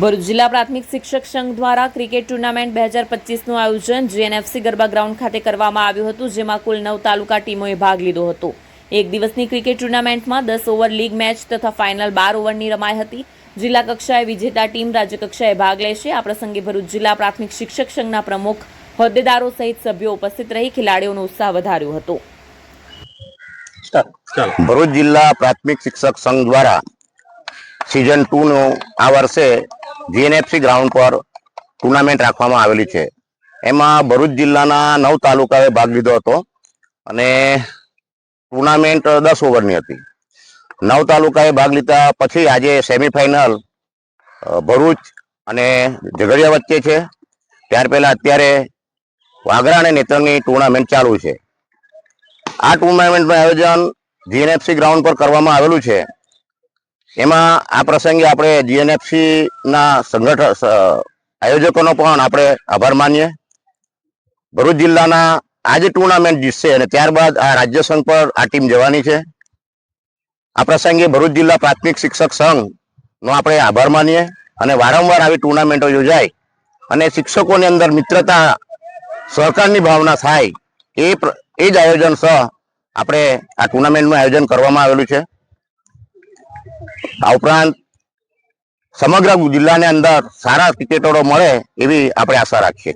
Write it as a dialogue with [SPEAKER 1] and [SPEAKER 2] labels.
[SPEAKER 1] ભરૂચ જિલ્લા પ્રાથમિક શિક્ષક સંઘ દ્વારા ક્રિકેટ ટુર્નામેન્ટ બે હજાર પચીસનું આયોજન જીએનએફસી ગરબા ગ્રાઉન્ડ ખાતે કરવામાં આવ્યું હતું, જેમાં કુલ નવ તાલુકા ટીમોએ ભાગ લીધો હતો. એક દિવસની ક્રિકેટ ટુર્નામેન્ટમાં દસ ઓવર લીગ મેચ તથા ફાઇનલ બાર ઓવરની રમાઈ હતી. જિલ્લા કક્ષાએ વિજેતા ટીમ રાજ્ય ભાગ લેશે. આ પ્રસંગે ભરૂચ જિલ્લા પ્રાથમિક શિક્ષક સંઘના પ્રમુખ, હોદ્દેદારો સહિત સભ્યો ઉપસ્થિત રહી ખેલાડીઓનો ઉત્સાહ વધાર્યો હતો.
[SPEAKER 2] ભરૂચ જિલ્લા પ્રાથમિક શિક્ષક સંઘ દ્વારા સિઝન ટુ નું આ વર્ષે જીએનએફસી ગ્રાઉન્ડ પર ટુર્નામેન્ટ રાખવામાં આવેલી છે. એમાં ભરૂચ જિલ્લાના નવ તાલુકાએ ભાગ લીધો હતો અને ટુર્નામેન્ટ દસ ઓવરની હતી. નવ તાલુકાએ ભાગ લીધા પછી આજે સેમિફાઇનલ ભરૂચ અને ઝઘડિયા વચ્ચે છે. ત્યાર પહેલાં અત્યારે વાગરા અને નેત્રંગની ટુર્નામેન્ટ ચાલુ છે. આ ટુર્નામેન્ટનું આયોજન જીએનએફસી ગ્રાઉન્ડ પર કરવામાં આવેલું છે. એમાં આ પ્રસંગે આપણે જીએનએફસી ના સંગઠન આયોજકોનો પણ આપણે આભાર માનીએ. ભરૂચ જિલ્લાના આજે ટુર્નામેન્ટ જીતશે અને ત્યારબાદ આ રાજ્ય સંઘ પર આ ટીમ જવાની છે. આ પ્રસંગે ભરૂચ જિલ્લા પ્રાથમિક શિક્ષક સંઘનો આપણે આભાર માનીએ અને વારંવાર આવી ટુર્નામેન્ટો યોજાય અને શિક્ષકોની અંદર મિત્રતા, સહકારની ભાવના થાય એ એ જ આયોજન સહ આપણે આ ટુર્નામેન્ટનું આયોજન કરવામાં આવેલું છે. આ ઉપરાંત સમગ્ર જિલ્લાની અંદર સારા ક્રિકેટરો મળે એવી આપણે આશા રાખીએ.